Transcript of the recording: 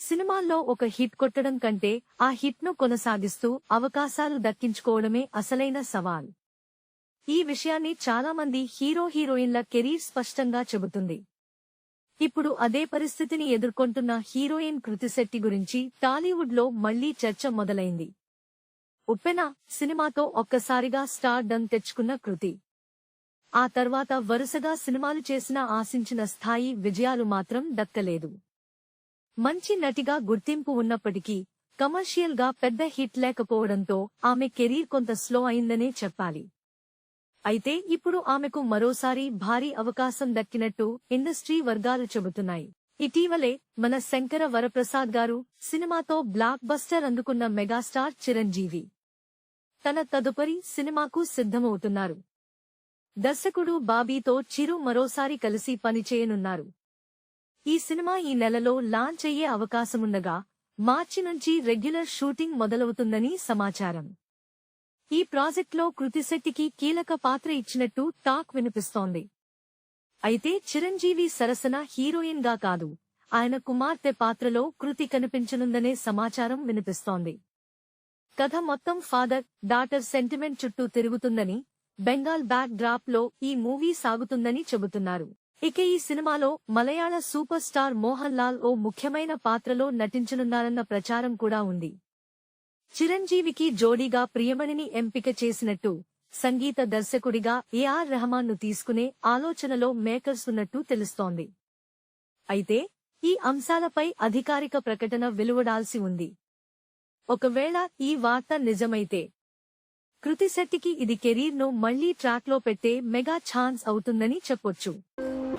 సినిమాల్లో ఒక హిట్ కొట్టడం కంటే ఆ హిట్ను కొనసాగిస్తూ అవకాశాలు దక్కించుకోవడమే అసలైన సవాల్. ఈ విషయాన్ని చాలామంది హీరో హీరోయిన్ల కెరీర్ స్పష్టంగా చెబుతుంది. ఇప్పుడు అదే పరిస్థితిని ఎదుర్కొంటున్న హీరోయిన్ కృతిశెట్టి గురించి టాలీవుడ్లో మళ్ళీ చర్చ మొదలైంది. ఉప్పెన సినిమాతో ఒక్కసారిగా స్టార్ డన్ తెచ్చుకున్న కృతి. ఆ తర్వాత వరుసగా సినిమాలు చేసిన ఆశించిన స్థాయి విజయాలు మాత్రం దక్కలేదు. మంచి నటిగా గుర్తింపు ఉన్నప్పటికీ కమర్షియల్గా పెద్ద హిట్ లేకపోవడంతో ఆమె కెరీర్ కొంత స్లో అయిందనే చెప్పాలి. అయితే ఇప్పుడు ఆమెకు మరోసారి భారీ అవకాశం దక్కినట్టు ఇండస్ట్రీ వర్గాలు చెబుతున్నాయి. ఇటీవలే మన శంకర వరప్రసాద్ గారు సినిమాతో బ్లాక్ బస్టర్ అందుకున్న మెగాస్టార్ చిరంజీవి. తన తదుపరి సినిమాకు సిద్ధమవుతున్నారు. దర్శకుడు బాబీతో చిరు మరోసారి కలిసి పనిచేయనున్నారు. ఈ సినిమా ఈ నెలలో లాంచ్ అయ్యే అవకాశముండగా మార్చి నుంచి రెగ్యులర్ షూటింగ్ మొదలవుతుందని సమాచారం. ఈ ప్రాజెక్ట్లో కృతిశెట్టికి కీలక పాత్ర ఇచ్చినట్టు టాక్ వినిపిస్తోంది. అయితే చిరంజీవి సరసన హీరోయిన్గా కాదు ఆయన కుమార్తె పాత్రలో కృతి కనిపించనుందనే సమాచారం వినిపిస్తోంది. కథ మొత్తం ఫాదర్ డాటర్ సెంటిమెంట్ చుట్టూ తిరుగుతుందని బెంగాల్ బ్యాక్ డ్రాప్లో ఈ మూవీ సాగుతుందని చెబుతున్నారు. ఇక ఈ సినిమాలో మలయాళ సూపర్ స్టార్ మోహన్ లాల్ ఓ ముఖ్యమైన పాత్రలో నటించనున్నారన్న ప్రచారం కూడా ఉంది. చిరంజీవికి జోడీగా ప్రియమణిని ఎంపిక చేసినట్టు సంగీత దర్శకుడిగా ఏఆర్ రెహమాన్ను తీసుకునే ఆలోచనలో మేకర్స్ ఉన్నట్టు తెలుస్తోంది. అయితే ఈ అంశాలపై అధికారిక ప్రకటన వెలువడాల్సి ఉంది. ఒకవేళ ఈ వార్త నిజమైతే కృతిశెట్టికి ఇది కెరీర్ను మళ్ళీ ట్రాక్లో పెట్టే మెగా ఛాన్స్ అవుతుందని చెప్పొచ్చు.